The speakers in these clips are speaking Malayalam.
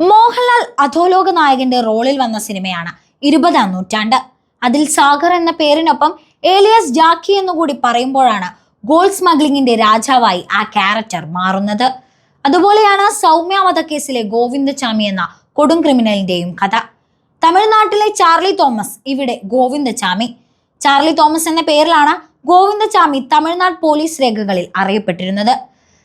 മോഹൻലാൽ അധോലോക നായകന്റെ റോളിൽ വന്ന സിനിമയാണ് ഇരുപതാം നൂറ്റാണ്ട്. അതിൽ സാഗർ എന്ന പേരിനൊപ്പം ഏലിയസ് ജാക്കി എന്നുകൂടി പറയുമ്പോഴാണ് ഗോൾഡ് സ്മഗ്ലിംഗിന്റെ രാജാവായി ആ ക്യാരക്ടർ മാറുന്നത്. അതുപോലെയാണ് സൗമ്യ വധക്കേസിലെ ഗോവിന്ദചാമി എന്ന കൊടും ക്രിമിനലിന്റെയും കഥ. തമിഴ്നാട്ടിലെ ചാർലി തോമസ് ഇവിടെ ഗോവിന്ദചാമി ചാർലി തോമസ് എന്ന പേരിലാണ് ഗോവിന്ദചാമി തമിഴ്നാട് പോലീസ് രേഖകളിൽ അറിയപ്പെട്ടിരുന്നത്.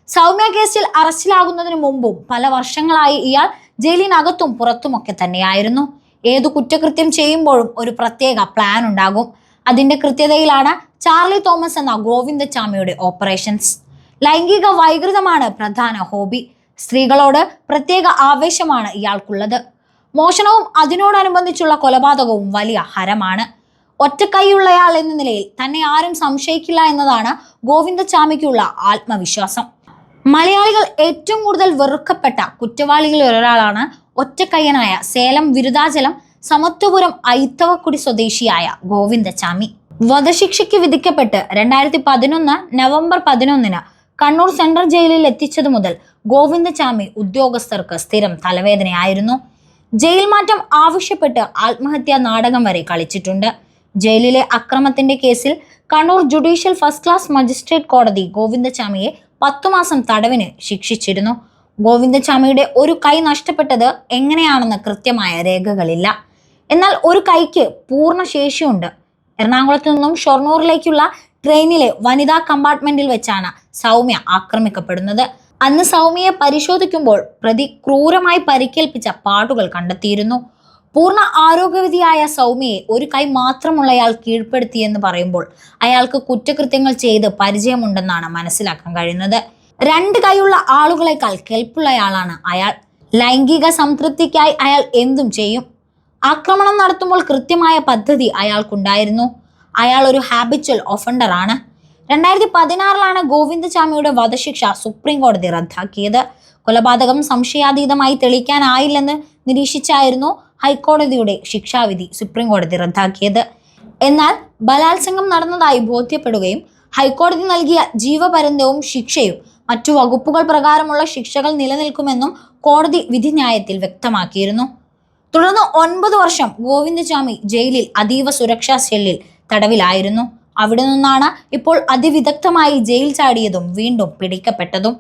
സൗമ്യ കേസിൽ അറസ്റ്റിലാകുന്നതിന് മുമ്പും പല വർഷങ്ങളായി ഇയാൾ ജയിലിനകത്തും പുറത്തുമൊക്കെ തന്നെയായിരുന്നു. ഏതു കുറ്റകൃത്യം ചെയ്യുമ്പോഴും ഒരു പ്രത്യേക പ്ലാൻ ഉണ്ടാകും. അതിന്റെ കൃത്യതയിലാണ് ചാർലി തോമസ് എന്ന ഗോവിന്ദചാമിയുടെ ഓപ്പറേഷൻസ്. ലൈംഗിക വൈകൃതമാണ് പ്രധാന ഹോബി. സ്ത്രീകളോട് പ്രത്യേക ആവേശമാണ് ഇയാൾക്കുള്ളത്. മോഷണവും അതിനോടനുബന്ധിച്ചുള്ള കൊലപാതകവും വലിയ ഹരമാണ്. ഒറ്റക്കൈയുള്ളയാൾ എന്ന നിലയിൽ തന്നെ ആരും സംശയിക്കില്ല എന്നതാണ് ഗോവിന്ദചാമിക്കുള്ള ആത്മവിശ്വാസം. മലയാളികൾ ഏറ്റവും കൂടുതൽ വെറുക്കപ്പെട്ട കുറ്റവാളികളിൽ ഒരാളാണ് ഒറ്റക്കയ്യനായ സേലം വിരുദാചലം സമത്വപുരം ഐത്തവക്കുടി സ്വദേശിയായ ഗോവിന്ദചാമി വധശിക്ഷയ്ക്ക് വിധിക്കപ്പെട്ട് രണ്ടായിരത്തി പതിനൊന്ന് നവംബർ പതിനൊന്നിന് കണ്ണൂർ സെൻട്രൽ ജയിലിൽ എത്തിച്ചതു മുതൽ ഗോവിന്ദചാമി ഉദ്യോഗസ്ഥർക്ക് സ്ഥിരം തലവേദനയായിരുന്നു. ജയിൽ മാറ്റം ആവശ്യപ്പെട്ട് ആത്മഹത്യാ നാടകം വരെ കളിച്ചിട്ടുണ്ട്. ജയിലിലെ അക്രമത്തിന്റെ കേസിൽ Kannur judicial first class magistrate കോടതി ഗോവിന്ദചാമിയെ പത്തു മാസം തടവിന് ശിക്ഷിച്ചിരുന്നു. ഗോവിന്ദചാമിയുടെ ഒരു കൈ നഷ്ടപ്പെട്ടത് എങ്ങനെയാണെന്ന് കൃത്യമായ രേഖകളില്ല. എന്നാൽ ഒരു കൈക്ക് പൂർണ ശേഷിയുണ്ട്. എറണാകുളത്തു നിന്നും ഷൊർണൂറിലേക്കുള്ള ട്രെയിനിലെ വനിതാ കമ്പാർട്ട്മെന്റിൽ വെച്ചാണ് സൗമ്യ ആക്രമിക്കപ്പെടുന്നത്. അന്ന് സൗമ്യയെ പരിശോധിക്കുമ്പോൾ പ്രതി ക്രൂരമായി പരിക്കേൽപ്പിച്ച പാടുകൾ കണ്ടെത്തിയിരുന്നു. പൂർണ ആരോഗ്യവതിയായ സൗമ്യയെ ഒരു കൈ മാത്രമുള്ള അയാൾ കീഴ്പ്പെടുത്തിയെന്ന് പറയുമ്പോൾ അയാൾക്ക് കുറ്റകൃത്യങ്ങൾ ചെയ്ത് പരിചയമുണ്ടെന്നാണ് മനസ്സിലാക്കാൻ കഴിയുന്നത്. രണ്ട് കൈയുള്ള ആളുകളെക്കാൾ കെൽപ്പുള്ളയാളാണ് അയാൾ. ലൈംഗിക സംതൃപ്തിക്കായി അയാൾ എന്തും ചെയ്യും. ആക്രമണം നടത്തുമ്പോൾ കൃത്യമായ പദ്ധതി അയാൾക്കുണ്ടായിരുന്നു. അയാൾ ഒരു ഹാബിച്വൽ ഒഫൻഡർ ആണ്. രണ്ടായിരത്തി പതിനാറിലാണ് ഗോവിന്ദചാമിയുടെ വധശിക്ഷ സുപ്രീം കോടതി റദ്ദാക്കിയത്. കൊലപാതകം സംശയാതീതമായി തെളിയിക്കാനായില്ലെന്ന് നിരീക്ഷിച്ചായിരുന്നു ഹൈക്കോടതിയുടെ ശിക്ഷാവിധി സുപ്രീം കോടതി റദ്ദാക്കിയത്. എന്നാൽ ബലാത്സംഗം നടന്നതായി ബോധ്യപ്പെടുകയും ഹൈക്കോടതി നൽകിയ ജീവപര്യന്തവും ശിക്ഷയും മറ്റു വകുപ്പുകൾ പ്രകാരമുള്ള ശിക്ഷകൾ നിലനിൽക്കുമെന്നും കോടതി വിധിന്യായത്തിൽ വ്യക്തമാക്കിയിരുന്നു. തുടർന്ന് ഒൻപത് വർഷം ഗോവിന്ദസ്വാമി ജയിലിൽ അതീവ സുരക്ഷാ സെല്ലിൽ തടവിലായിരുന്നു. അവിടെ നിന്നാണ് ഇപ്പോൾ അതിവിദഗ്ധമായി ജയിൽ ചാടിയതും വീണ്ടും പിടിക്കപ്പെട്ടതും.